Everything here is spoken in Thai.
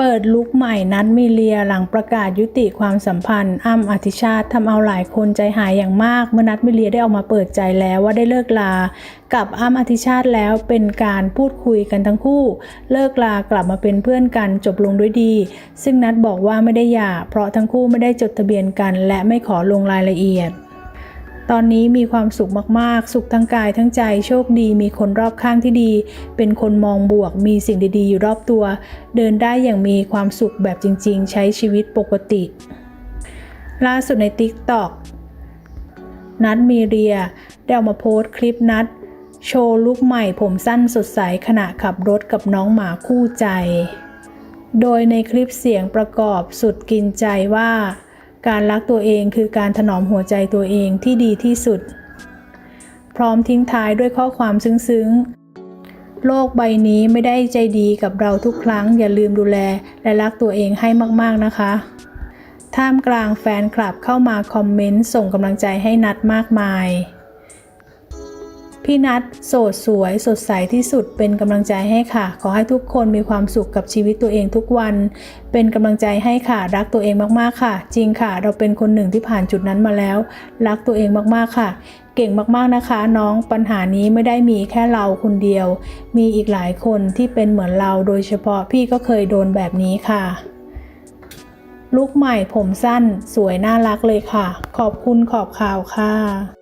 เปิดลุกใหม่นัดมีเลียหลังประกาศยุติความสัมพันธ์ อ้ำอธิชาติทำเอาหลายคนใจหายอย่างมาก เมื่อนัดมีเลียได้ออกมาเปิดใจแล้วว่าได้เลิกลา กับอ้ำอธิชาติแล้วเป็นการพูดคุยกันทั้งคู่ เลิกลากลับมาเป็นเพื่อนกันจบลงด้วยดี ซึ่งนัดบอกว่าไม่ได้หย่าเพราะทั้งคู่ไม่ได้จดทะเบียนกัน และไม่ขอลงรายละเอียด ตอนนี้มีความสุขมากๆ สุขทั้งกายทั้งใจ โชคดี มีคนรอบข้างที่ดี เป็นคนมองบวก มีสิ่งดีๆ อยู่รอบตัว เดินได้อย่างมีความสุขแบบจริง ๆ ใช้ชีวิตปกติ ล่าสุดใน TikTok นัดมีเรียได้ออกมาโพสต์คลิปนัด โชว์ลุคใหม่ผมสั้นสดใสขณะขับรถกับน้องหมาคู่ใจ โดยในคลิปเสียงประกอบสุดกินใจว่า การรักตัวเองคือการถนอมหัวใจตัวเองที่ดีที่สุด พร้อมทิ้งท้ายด้วยข้อความซึ้งๆ โลกใบนี้ไม่ได้ใจดีกับเราทุกครั้ง อย่าลืมดูแลและรักตัวเองให้มากๆนะคะ ท่ามกลางแฟนคลับเข้ามาคอมเมนต์ส่งกำลังใจให้นัดมากมาย พี่นัทโสดสวยสดใสที่สุดเป็นกำลังใจให้ค่ะ ขอให้ทุกคนมีความสุขกับชีวิตตัวเองทุกวัน เป็นกำลังใจให้ค่ะ รักตัวเองมากๆค่ะ จริงค่ะ เราเป็นคนหนึ่งที่ผ่านจุดนั้นมาแล้ว รักตัวเองมากๆค่ะ เก่งมากๆนะคะ น้องปัญหานี้ไม่ได้มีแค่เราคนเดียว มีอีกหลายคนที่เป็นเหมือนเราโดยเฉพาะพี่ก็เคยโดนแบบนี้ค่ะลุกใหม่ผมสั้นสวยน่ารักเลยค่ะ ขอบคุณขอบข่าวค่ะ